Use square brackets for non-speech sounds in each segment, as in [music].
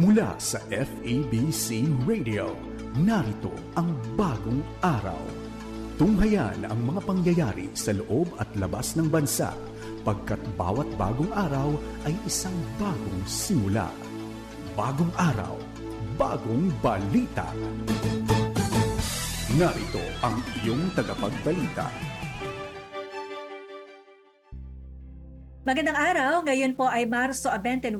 Mula sa FEBC Radio, narito ang bagong araw. Tunghayan ang mga pangyayari sa loob at labas ng bansa pagkat bawat bagong araw ay isang bagong simula. Bagong araw, bagong balita. Narito ang iyong tagapagbalita. Magandang araw, ngayon po ay Marso 29,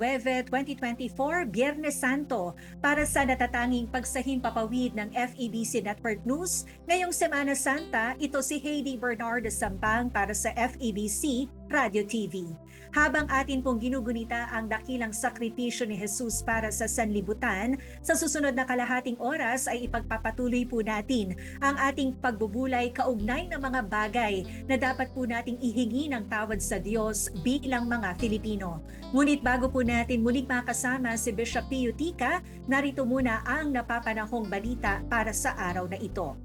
2024, Biyernes Santo, para sa natatanging pagsahing papawid ng FEBC Network News. Ngayong Semana Santa, ito si Heidi Bernardo Sampang para sa FEBC Radio TV. Habang atin pong ginugunita ang dakilang sakripisyo ni Jesus para sa sanlibutan, sa susunod na kalahating oras ay ipagpapatuloy po natin ang ating pagbubulay kaugnay ng mga bagay na dapat po nating ihingi ng tawad sa Diyos bilang mga Filipino. Ngunit bago po natin muling makasama si Bishop Pio Tika, narito muna ang napapanahong balita para sa araw na ito.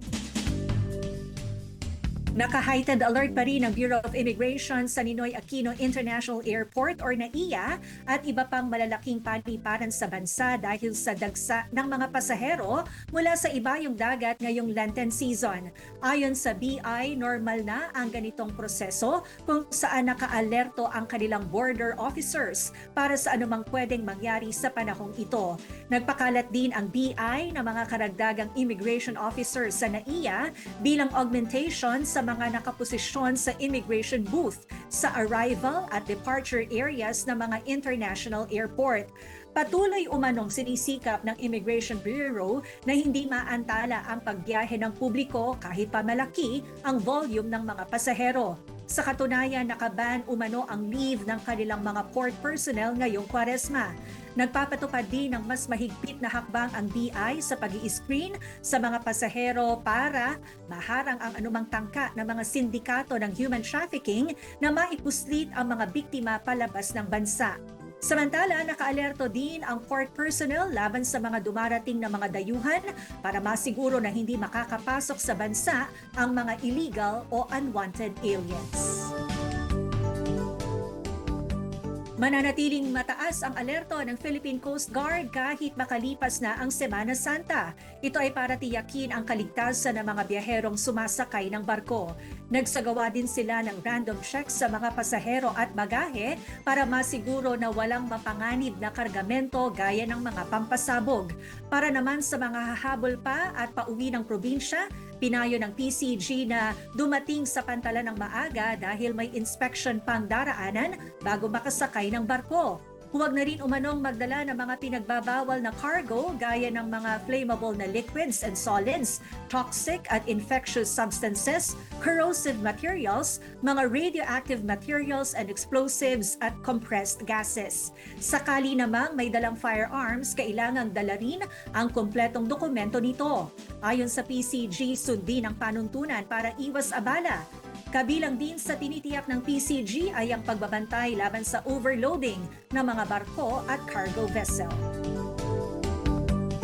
Naka-heightened alert pa rin ang Bureau of Immigration sa Ninoy Aquino International Airport or NAIA at iba pang malalaking paniparan sa bansa dahil sa dagsa ng mga pasahero mula sa ibayong dagat ngayong Lenten season. Ayon sa BI, normal na ang ganitong proseso kung saan naka-alerto ang kanilang border officers para sa anumang pwedeng mangyari sa panahong ito. Nagpakalat din ang BI na mga karagdagang immigration officers sa NAIA bilang augmentation sa mga nakaposisyon sa immigration booth sa arrival at departure areas ng mga international airport. Patuloy umanong sinisikap ng Immigration Bureau na hindi maantala ang pagbiyahe ng publiko kahit pa malaki ang volume ng mga pasahero. Sa katunayan, nakaban umano ang leave ng kanilang mga port personnel ngayong kwaresma. Nagpapatupad din ng mas mahigpit na hakbang ang BI sa pag screen sa mga pasahero para maharang ang anumang tangka ng mga sindikato ng human trafficking na maipuslit ang mga biktima palabas ng bansa. Samantala, nakaalerto din ang port personnel laban sa mga dumarating na mga dayuhan para masiguro na hindi makakapasok sa bansa ang mga illegal o unwanted aliens. Mananatiling mataas ang alerto ng Philippine Coast Guard kahit makalipas na ang Semana Santa. Ito ay para tiyakin ang kaligtasan ng mga biyaherong sumasakay ng barko. Nagsagawa din sila ng random checks sa mga pasahero at bagahe para masiguro na walang mapanganib na kargamento gaya ng mga pampasabog. Para naman sa mga hahabol pa at pauwi ng probinsya, Pinayo ng PCG na dumating sa pantalan ng maaga dahil may inspection pang daraanan bago makasakay ng barko. Huwag na rin umanong magdala ng mga pinagbabawal na cargo gaya ng mga flammable na liquids and solids, toxic at infectious substances, corrosive materials, mga radioactive materials and explosives at compressed gases. Sakali namang may dalang firearms, kailangang dala rin ang kompletong dokumento nito. Ayon sa PCG, sundin ang panuntunan para iwas abala Kabilang din sa tinitiyak ng PCG ay ang pagbabantay laban sa overloading ng mga barko at cargo vessel.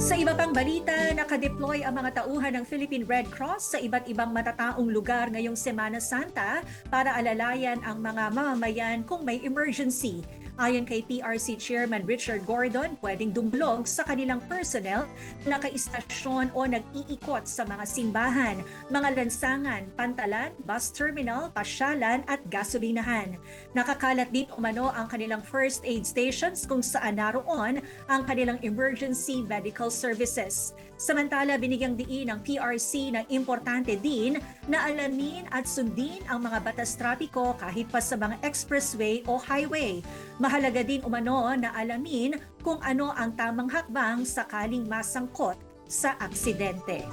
Sa iba pang balita, nakadeploy ang mga tauhan ng Philippine Red Cross sa iba't ibang matataong lugar ngayong Semana Santa para alalayan ang mga mamamayan kung may emergency. Ayon kay PRC Chairman Richard Gordon, pwedeng dumblog sa kanilang personnel na kaistasyon o nag-iikot sa mga simbahan, mga lansangan, pantalan, bus terminal, pasyalan at gasolinahan. Nakakalat din umano ang kanilang first aid stations kung saan naroon ang kanilang emergency medical services. Samantala, binigyang diin ng PRC na importante din na alamin at sundin ang mga batas trapiko kahit pa sa mga expressway o highway. Mahalaga din umano na alamin kung ano ang tamang hakbang sakaling masangkot sa aksidente.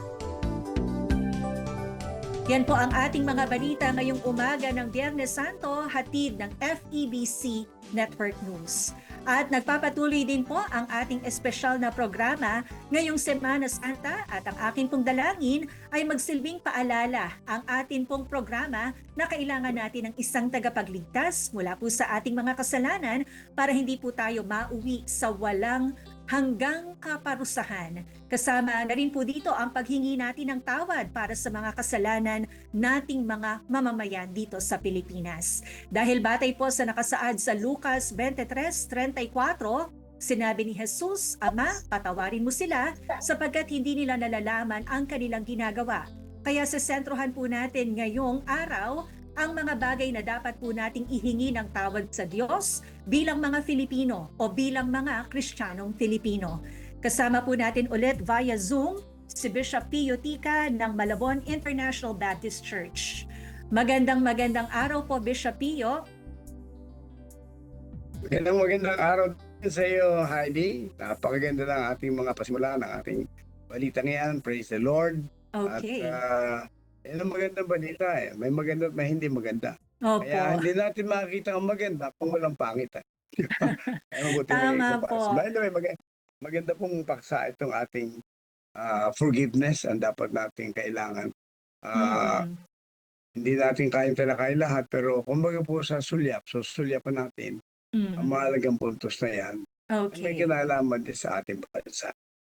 Yan po ang ating mga balita ngayong umaga ng Biyernes Santo, hatid ng FEBC Network News. At nagpapatuloy din po ang ating espesyal na programa ngayong Semana Santa. At ang akin pong dalangin ay magsilbing paalala ang atin pong programa na kailangan natin ng isang tagapagligtas mula po sa ating mga kasalanan para hindi po tayo mauwi sa walang hanggang kaparusahan. Kasama na rin po dito ang paghingi natin ng tawad para sa mga kasalanan nating mga mamamayan dito sa Pilipinas. Dahil batay po sa nakasaad sa Lucas 23.34, Sinabi ni Jesus, Ama, patawarin mo sila sapagkat hindi nila nalalaman ang kanilang ginagawa. Kaya sa sentrohan po natin ngayong araw, ang mga bagay na dapat po nating ihingi ng tawad sa Diyos bilang mga Filipino o bilang mga Kristiyanong Filipino. Kasama po natin ulit via Zoom si Bishop Pio Tika ng Malabon International Baptist Church. Magandang magandang araw po Bishop Pio. Magandang magandang araw din sa iyo, Heidi. Napakaganda ng ating mga pasimula ng ating balita ngayon. Praise the Lord. Okay. At uh, yan ang magandang balita eh. May maganda at may hindi maganda. Opo. Kaya hindi natin makikita ang maganda kung walang pangit. eh. [laughs] May Tama po. By the way, mag- maganda pong paksa itong ating ah, forgiveness ang dapat nating kailangan. Ah, Mm. Hindi natin kayang talakay lahat pero kumbaga po sa sulyap, so sulyapan natin Mm. ang mahalagang puntos na yan may Okay. kinalaman din sa ating bansa.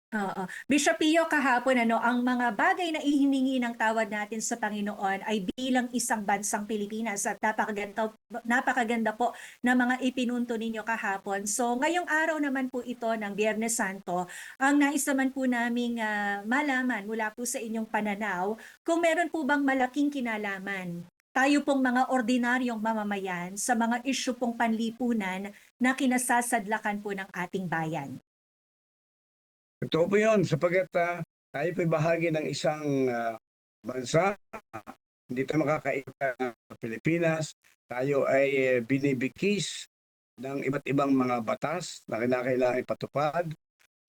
Oo. Bishop Pio, kahapon ano, ang mga bagay na ihiningi ng tawad natin sa Panginoon ay bilang isang bansang Pilipinas at napakaganda, napakaganda po na mga ipinunto ninyo kahapon. So ngayong araw naman po ito ng Biyernes Santo, ang nais naman po naming ah, malaman mula po sa inyong pananaw kung meron po bang malaking kinalaman tayo pong mga ordinaryong mamamayan sa mga isyu pong panlipunan na kinasasadlakan po ng ating bayan. Totoo po yun, sapagkat ah, tayo po'y bahagi ng isang ah, bansa. Hindi tayo makakaita ng Pilipinas. Tayo ay eh, binibikis ng iba't ibang mga batas na kinakailangan ipatupad.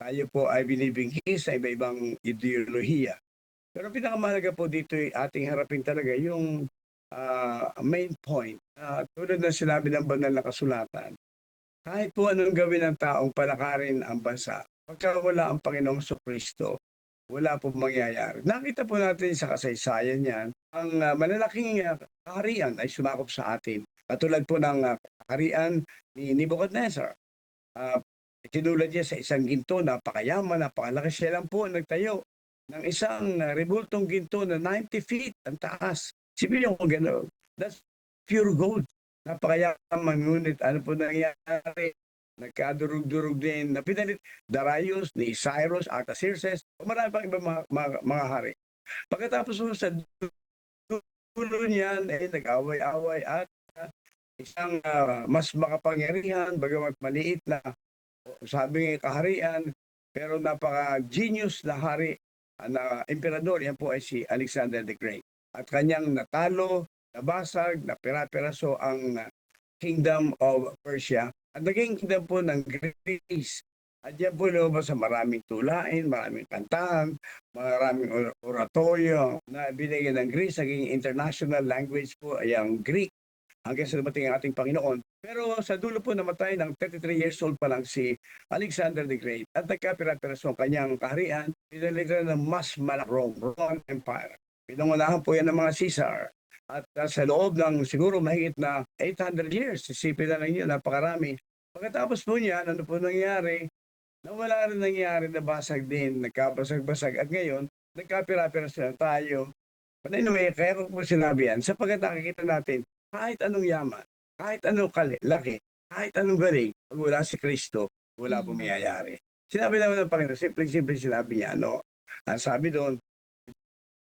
Tayo po ay binibigis sa iba-ibang ideolohiya. Pero pinakamahalaga po dito ay ating harapin talaga yung ah, main point. Ah, tulad ng sinabi ng banal na kasulatan, kahit po anong gawin ng taong palakarin ang bansa, pagka wala ang Panginoong Kristo, wala po mangyayari. Nakita po natin sa kasaysayan yan, ang ah, malalaking ah, kaharian ay sumakop sa atin. Katulad po ng ah, kaharian ni Nebuchadnezzar. Uh, Tinulad niya sa isang ginto, napakayaman, napakalaki siya lang po nagtayo ng isang ah, rebultong ginto na 90 feet ang taas. Sipin kung gano'n. That's pure gold. Napakayaman, ngunit ano po nangyari? Nagkadurog-durog din na pinalit Darius, ni Cyrus, Artaxerxes, marami pang ibang mga, mga, mga hari. Pagkatapos po sa dulo niyan, eh, nag-away-away at ah, isang ah, mas makapangyarihan, bagamat maliit na sabi ng kaharian, pero napaka-genius na hari ah, na emperador, yan po ay si Alexander the Great. At kanyang natalo, nabasag, napira-piraso ang Kingdom of Persia at naging kingdom po ng Greece. At yan po lumabas sa maraming tulain, maraming kantahan, maraming or- oratorio na binigyan ng Greece. Naging international language po ay ang Greek hanggang sa dumating ang ating Panginoon. Pero sa dulo po namatay ng 33 years old pa lang si Alexander the Great at nagkapira-piraso ang kanyang kaharian. Pinalitan ng mas malak Roman Empire. Pinangunahan po yan ng mga Caesar. At uh, sa loob ng siguro mahigit na 800 years, isipin na yun, napakarami. Pagkatapos po niyan, ano po nangyari? Nawala rin nangyari na basag din, nagkabasag-basag. At ngayon, nagkapira-pira sila tayo. But anyway, kaya ko po sinabi yan, sapagkat nakikita natin, kahit anong yaman, kahit anong laki, kahit anong galing, pag wala si Kristo, wala po Mm. mayayari. Sinabi naman ng Panginoon, simple-simple sinabi niya, ano, ang sabi doon,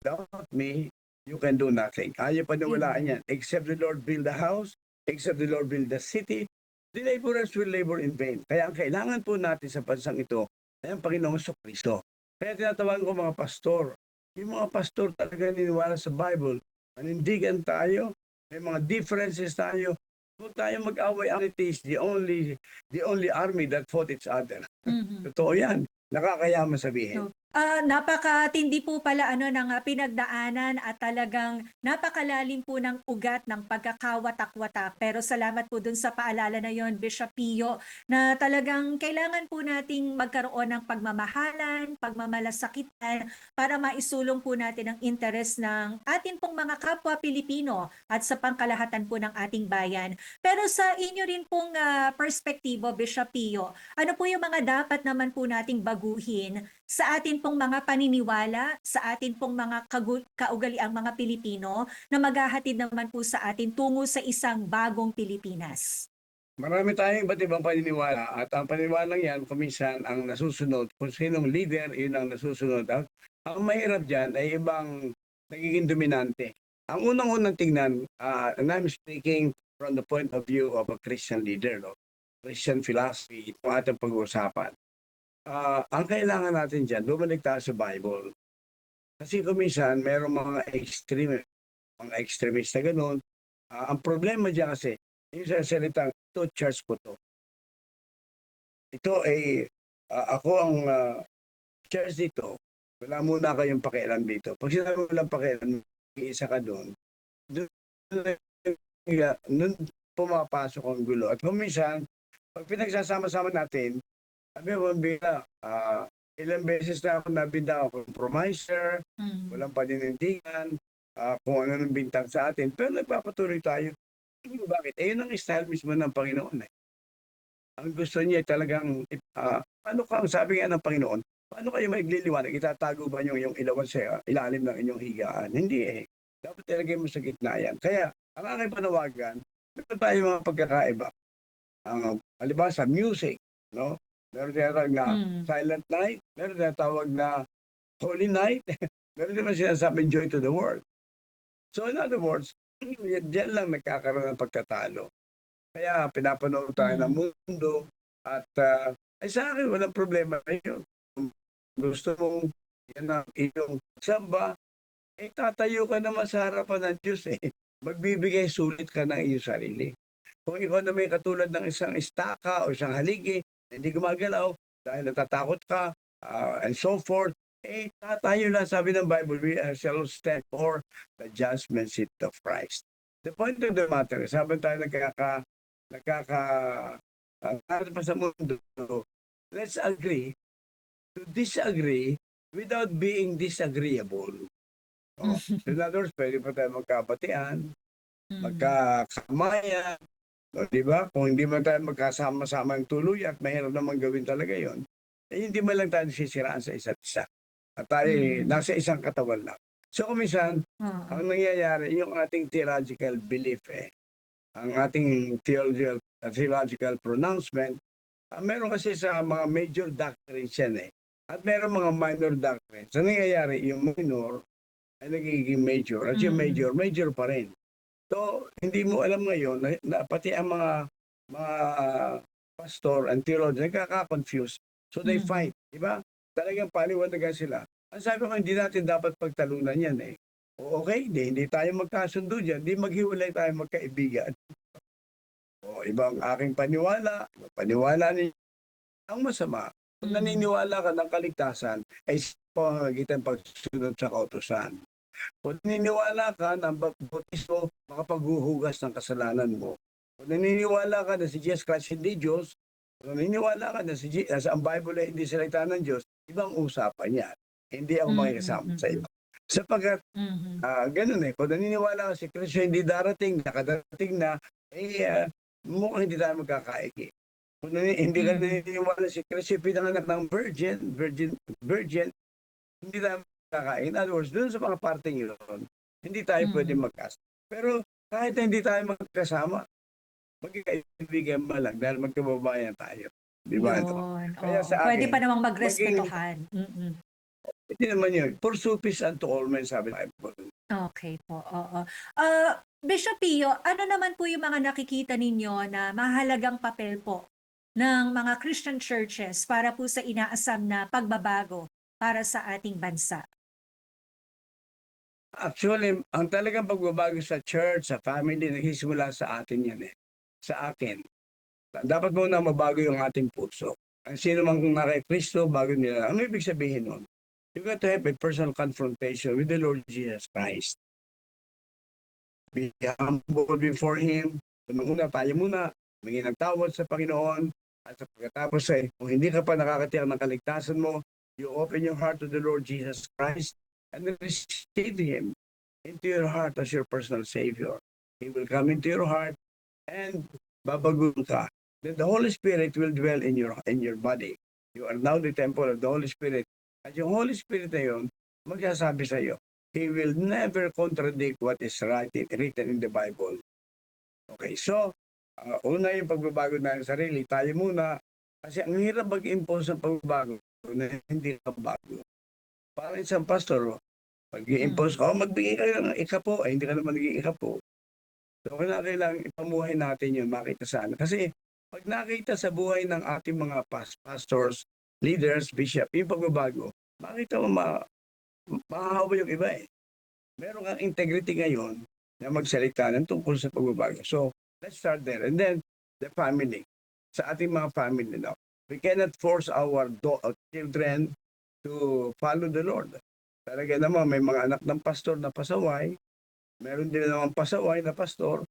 without me, you can do nothing. Ayaw pa nawalaan yan. Except the Lord build the house, except the Lord build the city, the laborers will labor in vain. Kaya ang kailangan po natin sa bansang ito ay ang Panginoong Kristo. Kaya tinatawagan ko mga pastor. Yung mga pastor talaga niniwala sa Bible. Manindigan tayo, may mga differences tayo. Huwag tayo mag-away. It is the only, the only army that fought each other. Mhm. Totoo yan. Nakakayaman sabihin. Ah, napakatindi po pala ano ng ah, pinagdaanan at talagang napakalalim po ng ugat ng pagkakawatak-watak. Pero salamat po dun sa paalala na yon Bishop Pio, na talagang kailangan po nating magkaroon ng pagmamahalan, pagmamalasakitan para maisulong po natin ang interes ng atin pong mga kapwa Pilipino at sa pangkalahatan po ng ating bayan. Pero sa inyo rin pong ah, perspektibo, Bishop Pio, ano po yung mga dapat naman po nating baguhin sa atin pong mga paniniwala, sa atin pong mga kaugaliang mga Pilipino na maghahatid naman po sa atin tungo sa isang bagong Pilipinas. Marami tayong iba't ibang paniniwala at ang paniniwalang yan, kuminsan ang nasusunod, kung sinong leader, yun ang nasusunod. Ang, ang mahirap dyan ay ibang nagiging dominante. Ang unang-unang tingnan, uh, and I'm speaking from the point of view of a Christian leader, no? Christian philosophy, ito ang ating pag-uusapan. Ah, ang kailangan natin dyan, bumalik tayo sa Bible. Kasi kuminsan, merong mga extreme, mga extremista ganun. Ah, ang problema dyan kasi, yung sa salitang, ito, church ko to. Ito ay, ah, ako ang ah, church dito, wala muna kayong pakialam dito. Pag sinabi mo walang pakialam, isa ka doon, doon, doon pumapasok ang gulo. At kuminsan, pag pinagsasama-sama natin, sabi mo, bila, ah, ilang beses na ako nabinda ako compromiser, Mm. walang paninindigan, ah, kung ano ng bintang sa atin, pero nagpapatuloy tayo. Bakit? Eh, yun ang style mismo ng Panginoon eh. Ang gusto niya ay talagang, ah, ano ka, ang sabi nga ng Panginoon, paano kayo maigliliwanag? Itatago ba niyo yung ilawan sa ilalim ng inyong higaan? Hindi eh. Dapat ilagay mo sa gitna yan. Kaya, ang aking panawagan, meron tayo mga pagkakaiba. Ang, halimbawa sa music, no? Meron tinatawag na Mm. silent night, meron tinatawag na holy night, [laughs] meron naman sinasabing joy to the world. So in other words, diyan lang nagkakaroon ng pagkatalo. Kaya pinapanood tayo Mm. ng mundo at ah, ay sa akin walang problema yun. Gusto mong yan ang iyong samba, eh tatayo ka naman sa harapan ng Diyos eh. [laughs] Magbibigay sulit ka ng iyong sarili. Kung ikaw na may katulad ng isang istaka o isang haligi, hindi gumagalaw dahil natatakot ka ah, and so forth, eh tatayo lang sabi ng Bible, we uh, shall stand for the judgment seat of Christ. The point of the matter, is, habang tayo nagkaka, nagkaka, uh, pa sa mundo, let's agree to disagree without being disagreeable. [laughs] Oh, in other words, pwede pa tayo magkabatian, Mm. magkakamayan, o, di ba? Kung hindi man tayo magkasama-sama ang tuloy at mahirap naman gawin talaga yon, eh, hindi man lang tayo sisiraan sa isa't isa. At tayo eh, Mm. nasa isang katawan lang. So, kumisan, Oo. ang nangyayari, yung ating theological belief eh, ang ating theological, theological pronouncement, ah, meron kasi sa mga major doctrines yan eh. At meron mga minor doctrines. So, nangyayari, yung minor ay nagiging major. At yung Mm. major, major pa rin. So, hindi mo alam ngayon na, na pati ang mga mga ah, pastor and theologian nagkaka-confuse. So they Mm. fight, di ba? Talagang paliwanagan sila. Ang sabi ko, hindi natin dapat pagtalunan yan eh. O okay, hindi, hindi tayo magkasundo dyan. Hindi maghiwalay tayo magkaibigan. O ibang aking paniwala, paniwala ni ang masama. Kung Mm. naniniwala ka ng kaligtasan, ay sa pamamagitan pagsunod sa kautusan. Kung naniniwala ka na ang bautismo makapaghuhugas ng kasalanan mo. Kung naniniwala ka na si Jesus Christ hindi Diyos, kung naniniwala ka na si Je- na sa ang Bible ay hindi salita ng Diyos, ibang usapan yan. Hindi ako Mm, makikasama mm, sa iyo. Sapagkat Mhm. Ah, ganun eh. Kung naniniwala ka si Kristo hindi darating, nakadarating na, eh, ah, mukhang hindi tayo magkakaigi. Kung nani- hindi ka Mm. naniniwala si Kristo pinanganak ng virgin, virgin, virgin, hindi tayo magkakaigi. In other words, dun sa mga parting yun, hindi tayo Mm. pwede magkasama. Pero kahit na hindi tayo magkasama, magkakaibigan ba lang dahil magkababayan tayo. Di ba? ito? Yun, Kaya sa Pwede akin, pa namang magrespetuhan. Mm-mm. Hindi naman yun. For peace unto all men, sabi ng Bible. Okay po, oo. Ah, Bishop Pio, ano naman po yung mga nakikita ninyo na mahalagang papel po ng mga Christian churches para po sa inaasam na pagbabago para sa ating bansa? Actually, ang talagang pagbabago sa church, sa family, nagsisimula sa atin yan eh. Sa akin. Dapat muna mabago yung ating puso. Ang sino mang nakay Kristo, bago nila. Ano ibig sabihin nun? You got to have a personal confrontation with the Lord Jesus Christ. Be humble before Him. Una, tayo muna. Humingi ng tawad sa Panginoon. At sa pagkatapos ay, kung hindi ka pa nakakatiyak ng kaligtasan mo, you open your heart to the Lord Jesus Christ and receive Him into your heart as your personal Savior. He will come into your heart and babagun ka. Then the Holy Spirit will dwell in your in your body. You are now the temple of the Holy Spirit. At yung Holy Spirit na yun, magsasabi sa iyo, He will never contradict what is writing, written in the Bible. Okay, so, Ah, una yung pagbabago ng sarili, tayo muna. Kasi ang hirap mag-impose ng pagbabago na hindi ka bago. Para isang pastor, mag-impose ka, oh, magbigay ka ng ikapo, ay hindi ka naman naging ikapo. So, kailangan ipamuhay natin yun, makita saan. Kasi pag nakita sa buhay ng ating mga pas- pastors, leaders, bishop, yung pagbabago, makita mo ma mahahawa yung iba eh. Meron kang integrity ngayon na magsalita ng tungkol sa pagbabago. So, let's start there. And then, the family. Sa ating mga family now, we cannot force our do- children to follow the Lord. Talaga naman, may mga anak ng pastor na pasaway, meron din naman pasaway na pastor,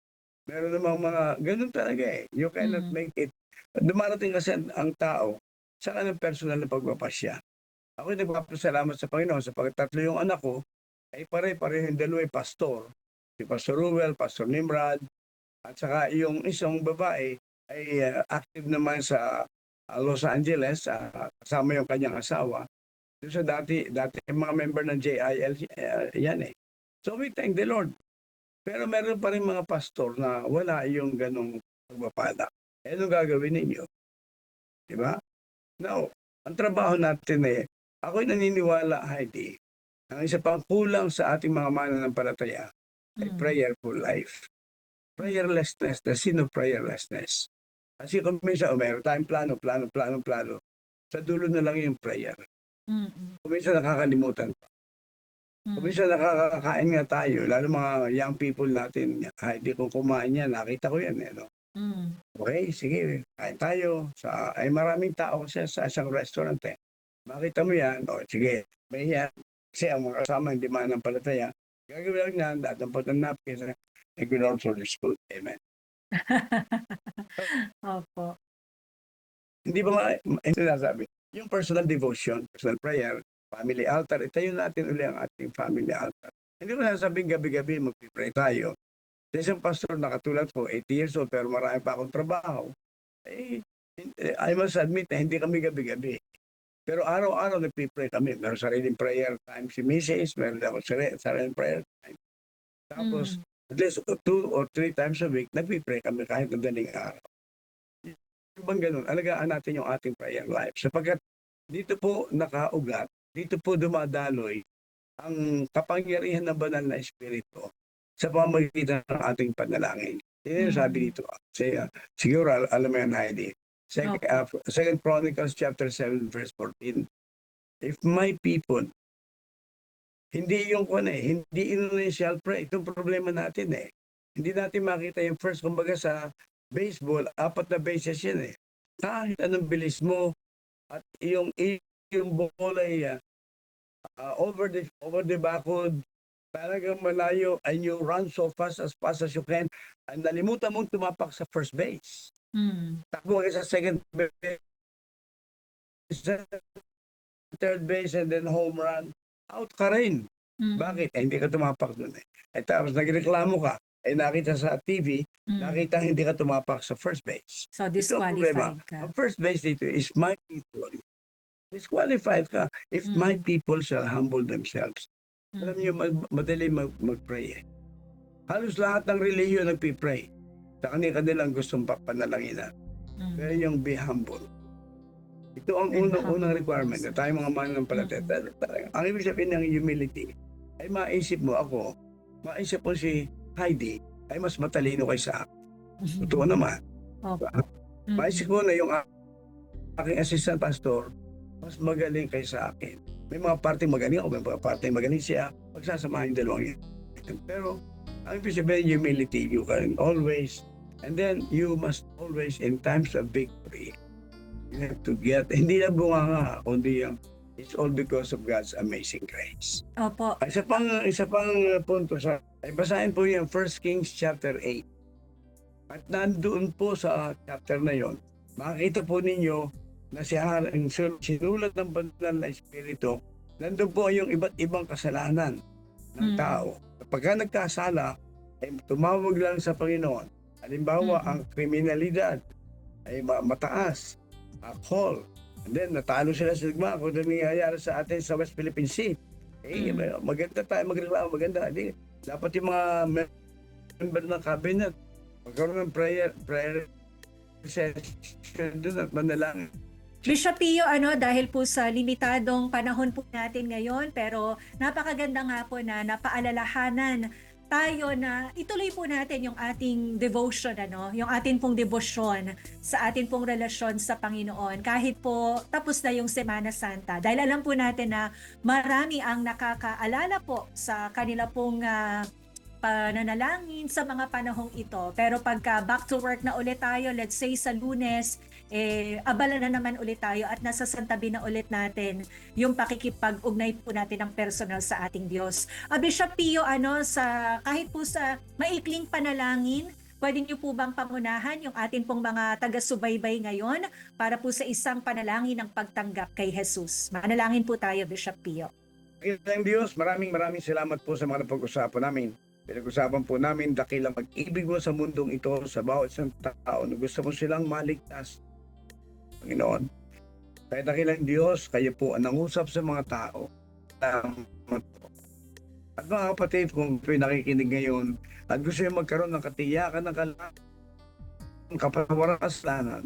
meron namang mga, ganun talaga eh. You cannot Mm. make it. Dumarating kasi ang, ang tao sa kanyang personal na pagpapasya. Ako nagpapasalamat sa Panginoon sapagkat tatlo yung anak ko, ay pare-pareho yung dalawa pastor. Si Pastor Ruel, Pastor Nimrod, at saka yung isang babae ay uh, active naman sa uh, Los Angeles, uh, kasama yung kanyang asawa. Sa dati, dati mga member ng JIL, uh, yan eh. So we thank the Lord. Pero meron pa rin mga pastor na wala yung ganong pagpapala. Eh, anong gagawin ninyo? Di ba? Now, ang trabaho natin eh, ako'y naniniwala, Heidi, ang isa pang kulang sa ating mga mananampalataya ay Mm. prayerful life. Prayerlessness, the sin of prayerlessness. Kasi kung minsan, oh, meron tayong plano, plano, plano, plano. Sa dulo na lang yung prayer. Mm. Minsan nakakalimutan. Mm. minsan nakakakain nga tayo, lalo mga young people natin, hindi kung kumain yan, nakita ko yan. Eh, no? Mm. Okay, sige, kain tayo. Sa, ay maraming tao kasi sa isang restaurant eh. Makita mo yan, o sige, may yan. Kasi ang mga kasama hindi man ng palataya, gagawin lang yan, dadampot ng napkin, and good also this food. Amen. [laughs] Opo. Hindi ba nga, yung sinasabi, yung personal devotion, personal prayer, family altar, itayo natin uli ang ating family altar. Hindi ko nasasabing gabi-gabi mag-pray tayo. Sa isang pastor na katulad ko, 80 years old, pero marami pa akong trabaho. Eh, I must admit na hindi kami gabi-gabi. Pero araw-araw nagpipray kami. Meron sariling prayer time si Mrs. Meron ako sari- sariling prayer time. Tapos, Mm. at least two or three times a week, nagpipray kami kahit madaling araw. Bang ganun, alagaan natin yung ating prayer life. Sapagkat dito po nakaugat, dito po dumadaloy ang kapangyarihan ng banal na espiritu sa pamamagitan ng ating panalangin. Yan yung Mm. sabi dito. Say, uh, siguro al- alam mo yan, Heidi. Second, Opo. uh, Second Chronicles chapter 7 verse 14. If my people hindi yung kung eh, hindi inunin shall pray. Itong problema natin eh. Hindi natin makita yung first, kumbaga sa baseball, apat na bases yan eh. Kahit anong bilis mo at yung yung ball ay uh, over the over the backward talagang malayo and you run so fast as fast as you can and nalimutan mong tumapak sa first base. Mm. Takbo ka sa second base, third base and then home run. Out ka rin. Mm. Bakit? Eh, hindi ka tumapak doon eh. Eh tapos nagreklamo ka, eh nakita sa TV, Mm. nakita hindi ka tumapak sa first base. So, disqualified ka. Ang first base dito is my people. Disqualified ka if Mm. my people shall humble themselves. Mm. Alam niyo, mag- madali mag- mag-pray eh. Halos lahat ng relihiyon nagpipray. Sa kanila kanilang gustong pa- panalaginan. Mm. Pero yung be humble. Ito ang unang-unang requirement na tayo mga mananampalataya. Mm. Ang ibig sabihin ng humility ay maisip mo ako, maisip mo si Heidi ay mas matalino kaysa ako. Totoo naman. Opo. Mm. Maisip mo na yung aking assistant pastor, mas magaling kaysa akin. May mga parting magaling ako, may mga parting magaling siya. Pagsasamahin yung dalawang yun. Pero, ang ibig sabihin, humility, you can always, and then you must always, in times of victory, you have to get, hindi lang bunganga, kundi yung, it's all because of God's amazing grace. Opo. Isa pang, isa pang uh, punto sa, ay basahin po yung 1 Kings chapter 8. At nandoon po sa chapter na yon, makikita po ninyo na si ang sinulat ng banal na espiritu, nandun po yung iba't ibang kasalanan ng Mm. tao. Kapag ka nagkasala, ay tumawag lang sa Panginoon. Halimbawa, Mm. ang kriminalidad ay ma- mataas, alcohol, and then natalo sila sa digma kung ano nangyayari sa atin sa West Philippine Sea. Eh, Mm. maganda tayo magreklamo, maganda. Di, dapat yung mga member ng cabinet, magkaroon ng prayer, prayer session doon at manalangin. Bishop Pio, ano, dahil po sa limitadong panahon po natin ngayon, pero napakaganda nga po na napaalalahanan tayo na ituloy po natin yung ating devotion, ano, yung atin pong devotion sa atin pong relasyon sa Panginoon kahit po tapos na yung Semana Santa. Dahil alam po natin na marami ang nakakaalala po sa kanila pong ah, pananalangin sa mga panahong ito. Pero pagka back to work na ulit tayo, let's say sa lunes, eh, abala na naman ulit tayo at nasa santabi na ulit natin yung pakikipag-ugnay po natin ng personal sa ating Diyos. Uh, Bishop Pio, ano, sa, kahit po sa maikling panalangin, pwede niyo po bang pangunahan yung atin pong mga taga-subaybay ngayon para po sa isang panalangin ng pagtanggap kay Jesus? Manalangin po tayo, Bishop Pio. Panginoon Diyos, maraming maraming salamat po sa mga napag-usapan namin. Pinag-usapan po namin dakilang pag-ibig mo sa mundong ito sa bawat isang tao na gusto mo silang maligtas. Panginoon, kaya dakilang Diyos, kayo po ang nangusap sa mga tao. At mga kapatid, kung kayo nakikinig ngayon at gusto nyo magkaroon ng katiyakan ng kalaman, kapatawaran kasalanan,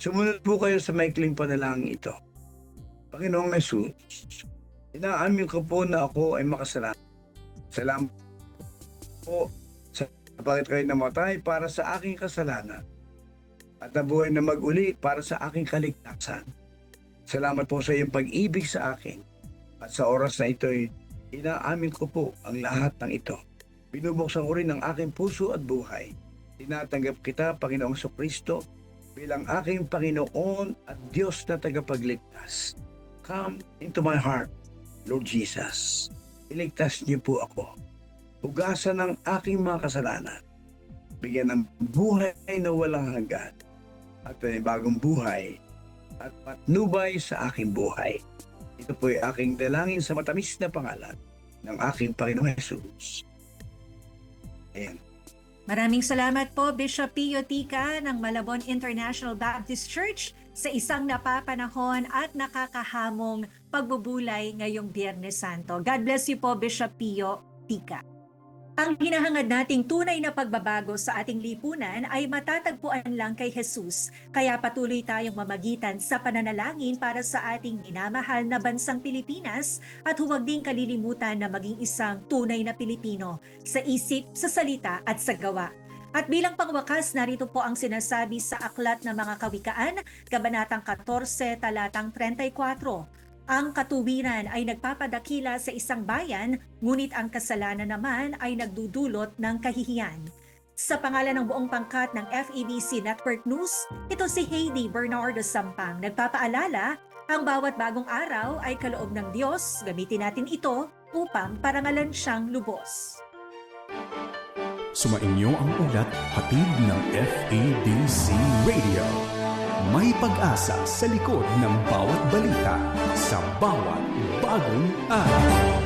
sumunod po kayo sa maikling panalangin ito. Panginoong Jesus, inaamin ko po na ako ay makasalanan. Salamat po sa bakit kayo namatay para sa aking kasalanan at nabuhay na mag-uli para sa aking kaligtasan. Salamat po sa iyong pag-ibig sa akin at sa oras na ito'y inaamin ko po ang lahat ng ito. Binubuksan ko rin ang aking puso at buhay. Tinatanggap kita, Panginoong Kristo, bilang aking Panginoon at Diyos na tagapagligtas. Come into my heart, Lord Jesus. Iligtas niyo po ako. Hugasan ng aking mga kasalanan. Bigyan ng buhay na walang hanggan. At may bagong buhay at patnubay sa aking buhay. Ito po ay aking dalangin sa matamis na pangalan ng aking Panginoong Jesus. Ayan. Maraming salamat po Bishop Pio Tika ng Malabon International Baptist Church sa isang napapanahon at nakakahamong pagbubulay ngayong Biyernes Santo. God bless you po Bishop Pio Tika. Ang hinahangad nating tunay na pagbabago sa ating lipunan ay matatagpuan lang kay Jesus. Kaya patuloy tayong mamagitan sa pananalangin para sa ating minamahal na bansang Pilipinas at huwag din kalilimutan na maging isang tunay na Pilipino sa isip, sa salita at sa gawa. At bilang pangwakas, narito po ang sinasabi sa Aklat ng Mga Kawikaan, Kabanatang 14, Talatang 34. Ang katuwiran ay nagpapadakila sa isang bayan, ngunit ang kasalanan naman ay nagdudulot ng kahihiyan. Sa pangalan ng buong pangkat ng FEBC Network News, ito si Heidi Bernardo Sampang. Nagpapaalala, ang bawat bagong araw ay kaloob ng Diyos. Gamitin natin ito upang parangalan siyang lubos. Sumainyo ang ulat hatid ng FABC Radio. May pag-asa sa likod ng bawat balita sa bawat bagong araw.